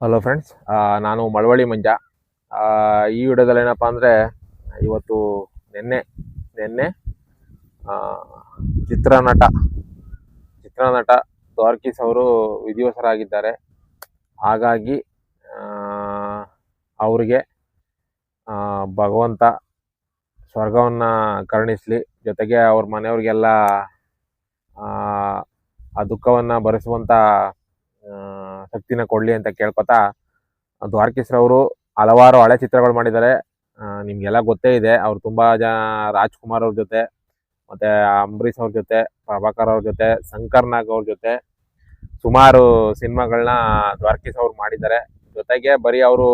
Hello friends ನಾನು ಮಳವಳ್ಳಿ ಮಂಜ. ಈ ವಿಡಿಯೋದಲ್ಲಿ ಏನಪ್ಪ ಅಂದರೆ, ಇವತ್ತು ನಿನ್ನೆ ನಿನ್ನೆ ಚಿತ್ರನಟ ಚಿತ್ರನಟ ದ್ವಾರಕೀಸ್ ಅವರು ವಿಧಿವಸರಾಗಿದ್ದಾರೆ ಹಾಗಾಗಿ ಅವ್ರಿಗೆ ಭಗವಂತ ಸ್ವರ್ಗವನ್ನು ಕರುಣಿಸ್ಲಿ. ಜೊತೆಗೆ ಅವ್ರ ಮನೆಯವ್ರಿಗೆಲ್ಲ ಆ, ಆ ಭರಿಸುವಂತ ಶಕ್ತಿನ ಕೊಡ್ಲಿ ಅಂತ ಕೇಳ್ಕೊತಾ ದ್ವಾರಕೀಶ್ರವರು ಹಲವಾರು ಹಳೆ ಚಿತ್ರಗಳು ಮಾಡಿದ್ದಾರೆ ನಿಮ್ಗೆಲ್ಲ ಗೊತ್ತೇ ಇದೆ. ಅವ್ರು ತುಂಬಾ ಜನ ರಾಜ್ಕುಮಾರ್ ಅವ್ರ ಜೊತೆ ಮತ್ತೆ ಅಂಬರೀಶ್ ಅವ್ರ ಜೊತೆ ಪ್ರಭಾಕರ್ ಅವ್ರ ಜೊತೆ ಶಂಕರ್ ನಾಗ್ ಅವ್ರ ಜೊತೆ ಸುಮಾರು ಸಿನಿಮಾಗಳನ್ನ ದ್ವಾರಕೀಶ್ ಅವ್ರು ಮಾಡಿದ್ದಾರೆ ಜೊತೆಗೆ ಬರೀ ಅವರು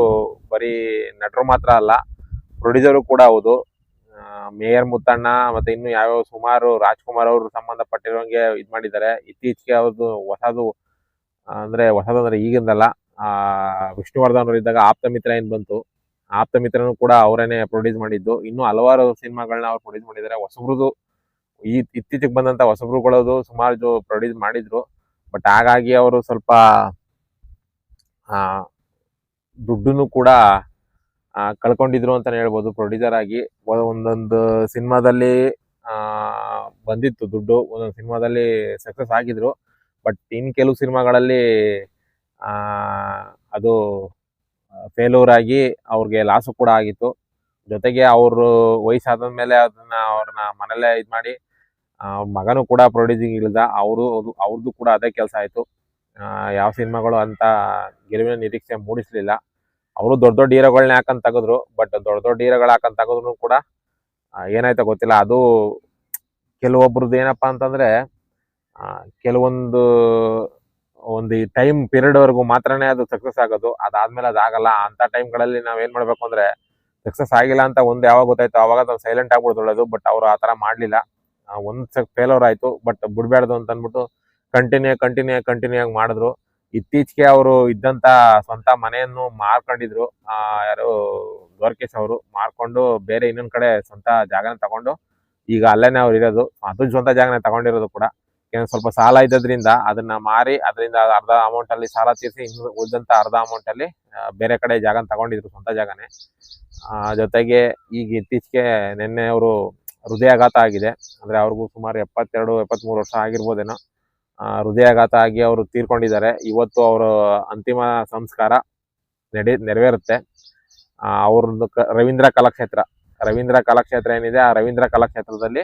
ಬರೀ ನಟರು ಮಾತ್ರ ಅಲ್ಲ ಪ್ರೊಡ್ಯೂಸರು ಕೂಡ ಹೌದು. ಮೇಯರ್ ಮುತ್ತಣ್ಣ ಮತ್ತೆ ಇನ್ನು ಯಾವ್ಯಾವ ಸುಮಾರು ರಾಜ್ಕುಮಾರ್ ಅವರು ಸಂಬಂಧಪಟ್ಟಿರೋಂಗೆ ಇದ್ ಮಾಡಿದ್ದಾರೆ. ಇತ್ತೀಚೆಗೆ ಅವ್ರದ್ದು ಹೊಸದು ಅಂದ್ರೆ ಹೊಸದಂದ್ರೆ ಈಗಿಂದಲ್ಲ, ಆ, ವಿಷ್ಣುವರ್ಧನ್ ಅವರು ಇದ್ದಾಗ ಆಪ್ತ ಮಿತ್ರ ಏನ್ ಬಂತು? ಆಪ್ತ ಮಿತ್ರನು ಕೂಡ ಅವರೇನೆ ಪ್ರೊಡ್ಯೂಸ್ ಮಾಡಿದ್ದು. ಇನ್ನು ಹಲವಾರು ಸಿನಿಮಾಗಳನ್ನ ಅವ್ರು ಪ್ರೊಡ್ಯೂಸ್ ಮಾಡಿದ್ದಾರೆ. ಹೊಸಬ್ರದ್ದು ಈ ಇತ್ತೀಚೆಗೆ ಬಂದಂತ ಹೊಸಬ್ರುಗಳದು ಸುಮಾರು ಪ್ರೊಡ್ಯೂಸ್ ಮಾಡಿದ್ರು. ಬಟ್ ಹಾಗಾಗಿ ಅವರು ಸ್ವಲ್ಪ ದುಡ್ಡನ್ನು ಕೂಡ ಕಳ್ಕೊಂಡಿದ್ರು ಅಂತಾನೆ ಹೇಳ್ಬೋದು. ಪ್ರೊಡ್ಯೂಸರ್ ಆಗಿ ಒಂದೊಂದು ಸಿನಿಮಾದಲ್ಲಿ ಬಂದಿತ್ತು ದುಡ್ಡು. ಒಂದೊಂದು ಸಿನಿಮಾದಲ್ಲಿ ಸಕ್ಸಸ್ ಆಗಿದ್ರು. ಬಟ್ ಇನ್ ಕೆಲವು ಸಿನಿಮಾಗಳಲ್ಲಿ ಅದು ಫೇಲ್ಯೂರ್ ಆಗಿ ಅವ್ರಿಗೆ ಲಾಸು ಕೂಡ ಆಗಿತ್ತು. ಜೊತೆಗೆ ಅವರು ವಯಸ್ಸಾದ ಮೇಲೆ ಅದನ್ನ ಅವ್ರನ್ನ ಮನೇಲೆ ಇದು ಮಾಡಿ ಮಗನೂ ಕೂಡ ಪ್ರೊಡ್ಯೂಸಿಂಗ್ ಇಳಿದ ಅವರು ಅವ್ರದ್ದು ಕೂಡ ಅದೇ ಕೆಲಸ ಆಯಿತು. ಯಾವ ಸಿನಿಮಾಗಳು ಅಂತ ಗೆಲುವಿನ ನಿರೀಕ್ಷೆ ಮೂಡಿಸ್ಲಿಲ್ಲ. ಅವರು ದೊಡ್ಡ ದೊಡ್ಡ ಹೀರೋಗಳನ್ನ ಹಾಕಂತ ತೆಗೆದ್ರು ಬಟ್ ದೊಡ್ಡ ದೊಡ್ಡ ಹೀರೋಗಳು ಹಾಕಂತ ತೆಗೆದ್ರು ಕೂಡ ಏನಾಯ್ತ ಗೊತ್ತಿಲ್ಲ. ಅದು ಕೆಲವೊಬ್ರದ್ದು ಏನಪ್ಪ ಅಂತಂದ್ರೆ ಕೆಲವೊಂದು, ಒಂದು ಟೈಮ್ ಪೀರಿಯಡ್ ವರೆಗೂ ಮಾತ್ರನೇ ಅದು ಸಕ್ಸಸ್ ಆಗೋದು. ಅದಾದ್ಮೇಲೆ ಅದಾಗಲ್ಲ. ಅಂತ ಟೈಮ್ಗಳಲ್ಲಿ ನಾವ್ ಏನ್ ಮಾಡ್ಬೇಕು ಅಂದ್ರೆ ಸಕ್ಸಸ್ ಆಗಿಲ್ಲ ಅಂತ ಒಂದು ಯಾವಾಗ ಗೊತ್ತಾಯ್ತು ಅವಾಗ ನಾವು ಸೈಲೆಂಟ್ ಆಗ್ಬಿಡ್ದೊಳ್ಳೋದು ಬಟ್ ಅವ್ರು ಆತರ ಮಾಡ್ಲಿಲ್ಲ. ಒಂದ್ ಸಕ್ ಫೇಲ್ ಫೇಲೋರ್ ಆಯ್ತು. ಬಟ್ ಬಿಡ್ಬಾರ್ದು ಅಂತ ಅಂದ್ಬಿಟ್ಟು ಕಂಟಿನ್ಯೂ ಕಂಟಿನ್ಯೂ ಕಂಟಿನ್ಯೂ ಆಗಿ ಮಾಡಿದ್ರು. ಇತ್ತೀಚೆಗೆ ಅವರು ಇದ್ದಂತ ಸ್ವಂತ ಮನೆಯನ್ನು ಮಾರ್ಕೊಂಡಿದ್ರು. ಆ ಯಾರು ದ್ವಾರಕೇಶ್ ಅವರು ಮಾರ್ಕೊಂಡು ಬೇರೆ ಇನ್ನೊಂದ್ ಕಡೆ ಸ್ವಂತ ಜಾಗನ ತಗೊಂಡು ಈಗ ಅಲ್ಲೇನೆ ಅವ್ರು ಇರೋದು. ಅದು ಸ್ವಂತ ಜಾಗನೇ ತಗೊಂಡಿರೋದು ಕೂಡ. ಸ್ವಲ್ಪ ಸಾಲ ಇದ್ದದ್ರಿಂದ ಅದನ್ನ ಮಾರಿ ಅದರಿಂದ ಅರ್ಧ ಅಮೌಂಟ್ ಅಲ್ಲಿ ಸಾಲ ತೀರಿಸಿ ಇನ್ನು ಉಳಿದಂತ ಅರ್ಧ ಅಮೌಂಟ್ ಅಲ್ಲಿ ಬೇರೆ ಕಡೆ ಜಾಗ ತಗೊಂಡಿದ್ರು ಸ್ವಂತ ಜಾಗನೇ. ಆ, ಜೊತೆಗೆ ಈಗ ಇತ್ತೀಚೆಗೆ ನಿನ್ನೆ ಅವರು ಹೃದಯಾಘಾತ ಆಗಿದೆ. ಅಂದ್ರೆ ಅವ್ರಿಗೂ ಸುಮಾರು ಎಪ್ಪತ್ತೆರಡು ಎಪ್ಪತ್ಮೂರು ವರ್ಷ ಆಗಿರ್ಬೋದೇನೋ. ಹೃದಯಾಘಾತ ಆಗಿ ಅವರು ತೀರ್ಕೊಂಡಿದ್ದಾರೆ. ಇವತ್ತು ಅವರ ಅಂತಿಮ ಸಂಸ್ಕಾರ ನಡೆ, ನೆರವೇರುತ್ತೆ. ಅವ್ರದ್ದು ಕ- ರವೀಂದ್ರ ಕಲಾಕ್ಷೇತ್ರ. ರವೀಂದ್ರ ಕಲಾಕ್ಷೇತ್ರ ಏನಿದೆ, ಆ ರವೀಂದ್ರ ಕಲಾಕ್ಷೇತ್ರದಲ್ಲಿ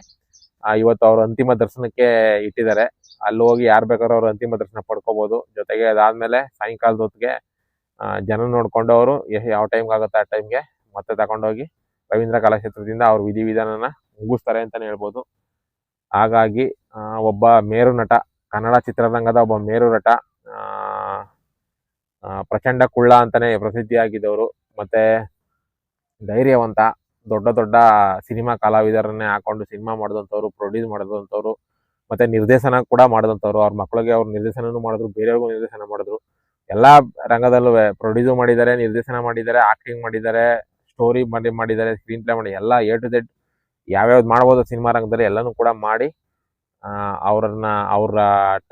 ಇವತ್ತು ಅವ್ರ ಅಂತಿಮ ದರ್ಶನಕ್ಕೆ ಇಟ್ಟಿದ್ದಾರೆ. ಅಲ್ಲಿ ಹೋಗಿ ಯಾರು ಬೇಕಾದ್ರೂ ಅವ್ರ ಅಂತಿಮ ದರ್ಶನ ಪಡ್ಕೋಬಹುದು ಜೊತೆಗೆ ಅದಾದ್ಮೇಲೆ ಸಾಯಂಕಾಲದ ಹೊತ್ತಿಗೆ ಜನ ನೋಡ್ಕೊಂಡು ಅವರು ಯಾವ ಟೈಮ್ಗೆ ಆಗುತ್ತೆ ಆ ಟೈಮ್ಗೆ ಮತ್ತೆ ತಗೊಂಡೋಗಿ ರವೀಂದ್ರ ಕಲಾಕ್ಷೇತ್ರದಿಂದ ಅವ್ರ ವಿಧಿವಿಧಾನನ ಮುಗಿಸ್ತಾರೆ ಅಂತಲೇ ಹೇಳ್ಬೋದು. ಹಾಗಾಗಿ ಒಬ್ಬ ಮೇರು ನಟ ಕನ್ನಡ ಚಿತ್ರರಂಗದ ಒಬ್ಬ ಮೇರು ನಟ ಆ, ಆ, ಪ್ರಚಂಡ ಕುಳ್ಳ ಅಂತಾನೆ ಪ್ರಸಿದ್ಧಿಯಾಗಿದ್ದವರು ಮತ್ತೆ ಧೈರ್ಯವಂತ ದೊಡ್ಡ ದೊಡ್ಡ ಸಿನಿಮಾ ಕಲಾವಿದರನ್ನೇ ಹಾಕೊಂಡು ಸಿನಿಮಾ ಮಾಡಿದಂಥವ್ರು ಪ್ರೊಡ್ಯೂಸ್ ಮಾಡಿದಂಥವ್ರು ಮತ್ತೆ ನಿರ್ದೇಶನ ಕೂಡ ಮಾಡಿದಂಥವ್ರು ಅವ್ರ ಮಕ್ಕಳಿಗೆ ಅವ್ರು ನಿರ್ದೇಶನನೂ ಮಾಡಿದ್ರು ಬೇರೆಯವ್ರಿಗೂ ನಿರ್ದೇಶನ ಮಾಡಿದ್ರು. ಎಲ್ಲ ರಂಗದಲ್ಲೂ ಪ್ರೊಡ್ಯೂಸು ಮಾಡಿದ್ದಾರೆ ನಿರ್ದೇಶನ ಮಾಡಿದ್ದಾರೆ ಆಕ್ಟಿಂಗ್ ಮಾಡಿದ್ದಾರೆ ಸ್ಟೋರಿ ಮಾಡಿ ಮಾಡಿದ್ದಾರೆ ಸ್ಕ್ರೀನ್ ಪ್ಲೇ ಮಾಡಿ ಎಲ್ಲ ಎ ಟು ಝೆಡ್ ಯಾವ್ಯಾವ್ದು ಮಾಡ್ಬೋದು ಸಿನಿಮಾ ರಂಗದಲ್ಲಿ ಎಲ್ಲನೂ ಕೂಡ ಮಾಡಿ ಅವ್ರನ್ನ, ಅವರ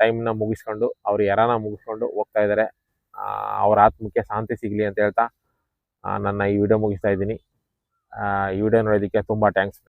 ಟೈಮ್ನ ಮುಗಿಸ್ಕೊಂಡು, ಅವ್ರ ಯರಾನ ಮುಗಿಸ್ಕೊಂಡು ಹೋಗ್ತಾ ಇದ್ದಾರೆ ಅವ್ರ ಆತ್ಮಕ್ಕೆ ಶಾಂತಿ ಸಿಗ್ಲಿ ಅಂತ ಹೇಳ್ತಾ ನನ್ನ ಈ ವಿಡಿಯೋ ಮುಗಿಸ್ತಾ ಇದ್ದೀನಿ. ಈ ವಿಡಿಯೋ ನೋಡೋದಕ್ಕೆ ತುಂಬಾ ಥ್ಯಾಂಕ್ಸ್